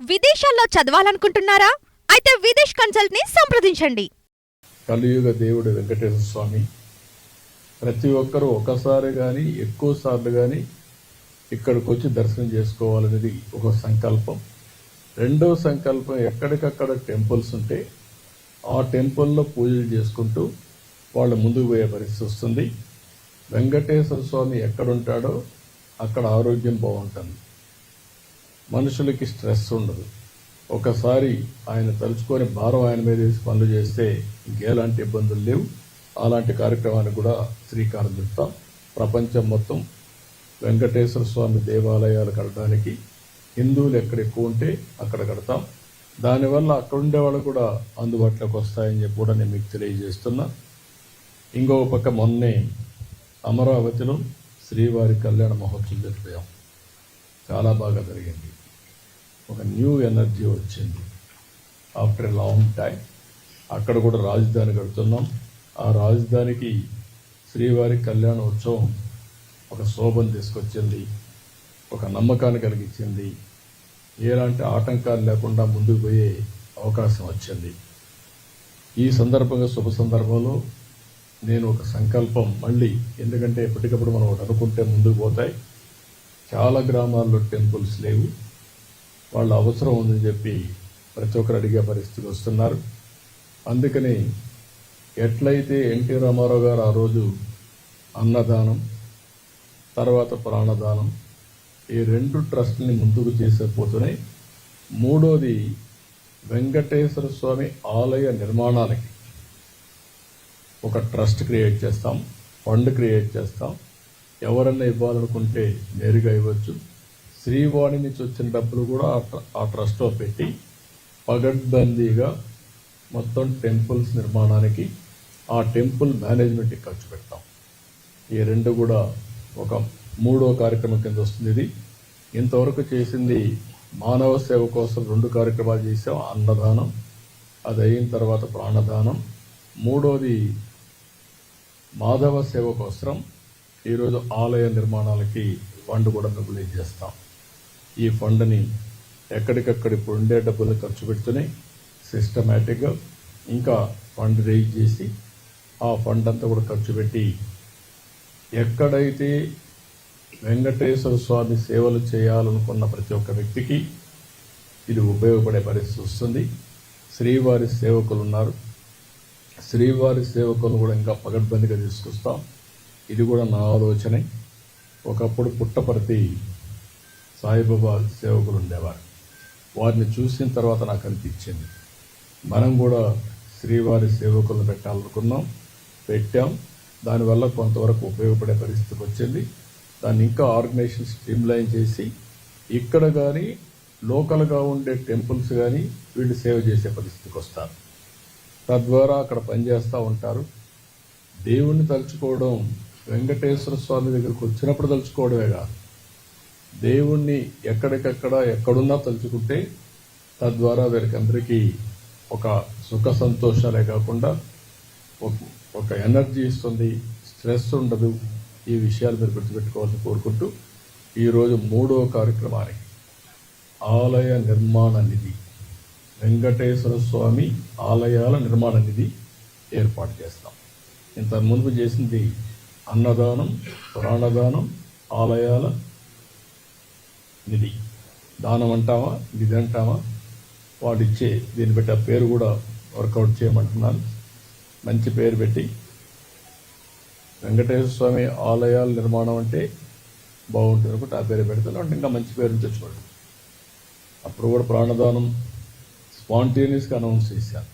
విదేశాల్లో చదవాలనుకుంటున్నారా? అయితే విదేశ్ కన్సల్ట్ని సంప్రదించండి. కలియుగ దేవుడు వెంకటేశ్వర స్వామి ప్రతి ఒక్కరూ ఒకసారి కానీ ఎక్కువ సార్లు కానీ ఇక్కడికి వచ్చి దర్శనం చేసుకోవాలనేది ఒక సంకల్పం. రెండవ సంకల్పం ఎక్కడికక్కడ టెంపుల్స్ ఉంటే ఆ టెంపుల్లో పూజలు చేసుకుంటూ వాళ్ళు ముందుకు పోయే పరిస్థితి వస్తుంది. వెంకటేశ్వర స్వామి ఎక్కడుంటాడో అక్కడ ఆరోగ్యం బాగుంటుంది. మనుషులకి స్ట్రెస్ ఉండదు. ఒకసారి ఆయన తలుచుకొని భారం ఆయన మీద వేసి పనులు చేస్తే ఇంకేలాంటి ఇబ్బందులు లేవు. అలాంటి కార్యక్రమానికి కూడా శ్రీకారం చుట్టాం. ప్రపంచం మొత్తం వెంకటేశ్వర స్వామి దేవాలయాలు కట్టడానికి హిందువులు ఎక్కడ ఎక్కువ ఉంటే అక్కడ కడతాం. దానివల్ల అక్కడ ఉండే వాళ్ళు కూడా అందుబాటులోకి వస్తాయని చెప్పి కూడా నేను మీకు తెలియజేస్తున్నా. ఇంకొక పక్క మొన్నే అమరావతిలో శ్రీవారి కళ్యాణ మహోత్సవం జరిపాం. చాలా బాగా జరిగింది. ఒక న్యూ ఎనర్జీ వచ్చింది. ఆఫ్టర్ లాంగ్ టైం అక్కడ కూడా రాజధాని కడుతున్నాం. ఆ రాజధానికి శ్రీవారి కళ్యాణ ఉత్సవం ఒక శోభను తీసుకొచ్చింది ఒక నమ్మకాన్ని కలిగించింది. ఎలాంటి ఆటంకాలు లేకుండా ముందుకు పోయే అవకాశం వచ్చింది. ఈ సందర్భంగా శుభ సందర్భంలో నేను ఒక సంకల్పం మళ్ళీ ఎందుకంటే ఎప్పటికప్పుడు మనం ఒకటి అనుకుంటే ముందుకు పోతాయి. చాలా గ్రామాల్లో టెంపుల్స్ లేవు. వాళ్ళ అవసరం ఉందని చెప్పి ప్రతి ఒక్కరు అడిగే పరిస్థితులు వస్తున్నారు. అందుకని ఎట్లయితే ఎన్టీ రామారావు గారు ఆ రోజు అన్నదానం తర్వాత ప్రాణదానం ఈ రెండు ట్రస్ట్ని ముందుకు చేసేపోతున్నాయి మూడోది వెంకటేశ్వర స్వామి ఆలయ నిర్మాణానికి ఒక ట్రస్ట్ క్రియేట్ చేస్తాం ఫండ్ క్రియేట్ చేస్తాం. ఎవరన్నా ఇవ్వాలనుకుంటే నేరుగా ఇవ్వచ్చు. శ్రీవాణి నుంచి వచ్చిన డబ్బులు కూడా ఆ ట్ర- ఆ ట్రస్ట్లో పెట్టి పగడ్బందీగా మొత్తం టెంపుల్స్ నిర్మాణానికి ఆ టెంపుల్ మేనేజ్మెంట్కి ఖర్చు పెడతాం. ఈ రెండు కూడా ఒక మూడో కార్యక్రమం కింద వస్తుంది ఇది. ఇంతవరకు చేసింది మానవ సేవ కోసం రెండు కార్యక్రమాలు చేసాం అన్నదానం అది అయిన తర్వాత ప్రాణదానం. మూడోది మాధవ సేవ కోసం ఈరోజు ఆలయ నిర్మాణాలకి ఫండ్ కూడా మిగులు చేస్తాం ఈ ఫండ్ని ఎక్కడికక్కడ ఇప్పుడు ఉండే డబ్బులు ఖర్చు పెడుతూనే సిస్టమేటిక్గా ఇంకా ఫండ్ రేజ్ చేసి ఆ ఫండ్ అంతా కూడా ఖర్చు పెట్టి ఎక్కడైతే వెంకటేశ్వర స్వామి సేవలు చేయాలనుకున్న ప్రతి ఒక్క వ్యక్తికి ఇది ఉపయోగపడే పరిస్థితి వస్తుంది. శ్రీవారి సేవకులు ఉన్నారు. శ్రీవారి సేవకులు కూడా ఇంకా పగడ్బందీగా తీసుకొస్తాం. ఇది కూడా నా ఆలోచనే. ఒకప్పుడు పుట్టపర్తి సాయిబాబా సేవకులు ఉండేవారు. వారిని చూసిన తర్వాత నాకు అనిపించింది. మనం కూడా శ్రీవారి సేవకులను పెట్టాలనుకున్నాం పెట్టాం. దానివల్ల కొంతవరకు ఉపయోగపడే పరిస్థితికి వచ్చింది. దాన్ని ఇంకా ఆర్గనైజేషన్ స్ట్రీమ్లైన్ చేసి ఇక్కడ కానీ లోకల్గా ఉండే టెంపుల్స్ కానీ వీళ్ళు సేవ చేసే పరిస్థితికి వస్తారు. తద్వారా అక్కడ పనిచేస్తూ ఉంటారు. దేవుణ్ణి తలుచుకోవడం వెంకటేశ్వర స్వామి దగ్గరికి వచ్చినప్పుడు తలుచుకోవడమే కాదు. దేవుణ్ణి ఎక్కడికక్కడ ఎక్కడున్నా తలుచుకుంటే తద్వారా వీరికందరికీ ఒక సుఖ సంతోషాలే కాకుండా ఒక- ఒక ఎనర్జీ ఇస్తుంది స్ట్రెస్ ఉండదు. ఈ విషయాలు మీరు గుర్తుపెట్టుకోవాలని కోరుకుంటూ ఈరోజు మూడో కార్యక్రమానికి ఆలయ నిర్మాణ నిధి వెంకటేశ్వర స్వామి ఆలయాల నిర్మాణ నిధి ఏర్పాటు చేస్తాం. ఇంత ముందు చేసింది అన్నదానం ప్రాణదానం ఆలయాల నిధి దానం అంటామా నిధి అంటామా వాడు ఇచ్చే దీన్ని బట్టి ఆ పేరు కూడా వర్కౌట్ చేయమంటున్నాను. మంచి పేరు పెట్టి వెంకటేశ్వర స్వామి ఆలయాల నిర్మాణం అంటే బాగుంటుంది అనుకుంటే. ఆ పేరు పెడతాను అంటే ఇంకా మంచి పేరు తెచ్చుకోండి. అప్పుడు కూడా ప్రాణదానం స్పాంటేనియస్గా అనౌన్స్ చేశాను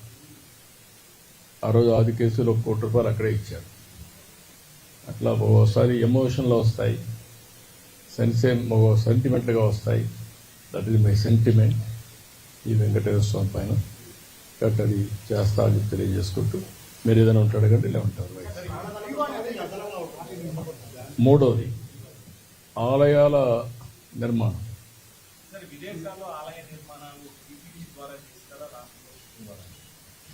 ఆ రోజు ఆది కేసులో ఒక కోటి రూపాయలు అక్కడే ఇచ్చారు. అట్లా ఒకసారి ఎమోషన్లో వస్తాయి. సెన్సే సెంటిమెంట్గా వస్తాయి దట్ ఈజ్ మై సెంటిమెంట్ ఈ వెంకటేశ్వర స్వామి పైన కాబట్టి అది చేస్తా అని తెలియజేసుకుంటూ మీరు ఏదైనా ఉంటాడు కంటే ఇలా ఉంటారు. మూడోది ఆలయాల నిర్మాణం.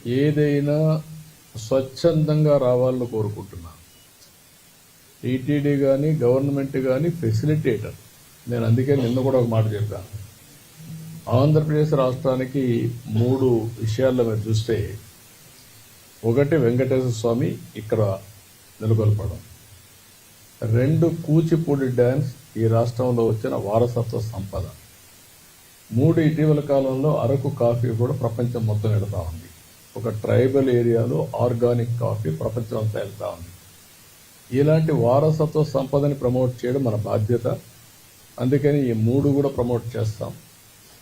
ఏదైనా స్వచ్ఛందంగా రావాలని కోరుకుంటున్నాను. టీటీడీ కానీ గవర్నమెంట్ కానీ ఫెసిలిటేటర్. నేను అందుకే నిన్న కూడా ఒక మాట చెప్పాను. ఆంధ్రప్రదేశ్ రాష్ట్రానికి మూడు విషయాల్లో మీరు చూస్తే ఒకటి వెంకటేశ్వర స్వామి ఇక్కడ నెలకొల్పడం. రెండు కూచిపూడి డ్యాన్స్ ఈ రాష్ట్రంలో వచ్చిన వారసత్వ సంపద. మూడు ఇటీవల కాలంలో అరకు కాఫీ కూడా ప్రపంచం మొత్తం వెళతా ఉంది. ఒక ట్రైబల్ ఏరియాలో ఆర్గానిక్ కాఫీ ప్రపంచం అంతా వెళ్తా ఉంది. ఇలాంటి వారసత్వ సంపదని ప్రమోట్ చేయడం మన బాధ్యత. అందుకని ఈ మూడు కూడా ప్రమోట్ చేస్తాం.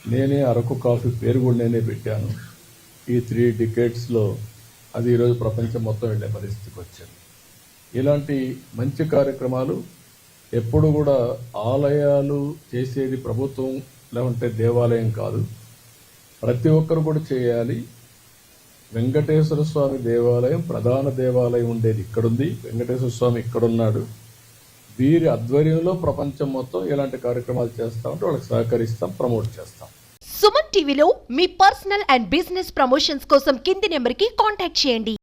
నేనే అరకు కాఫీ పేరు కూడా నేనే పెట్టాను. ఈ త్రీ డికేట్స్లో అది ఈరోజు ప్రపంచం మొత్తం వెళ్ళే పరిస్థితికి వచ్చింది. ఇలాంటి మంచి కార్యక్రమాలు ఎప్పుడు కూడా ఆలయాలు చేసేది ప్రభుత్వం లేకుంటే దేవాలయం కాదు. ప్రతి ఒక్కరు కూడా చేయాలి. వెంకటేశ్వర స్వామి దేవాలయం ప్రధాన దేవాలయం ఉండేది ఇక్కడుంది. వెంకటేశ్వర స్వామి ఇక్కడున్నాడు. వీరి ఆధ్వర్యంలో ప్రపంచం మొత్తం ఇలాంటి కార్యక్రమాలు చేస్తా ఉంటే వాళ్ళకి సహకరిస్తాం ప్రమోట్ చేస్తాం. సుమన్ టీవీలో మీ పర్సనల్ అండ్ బిజినెస్ ప్రమోషన్స్ కోసం కింది నెంబర్కి కాంటాక్ట్ చేయండి.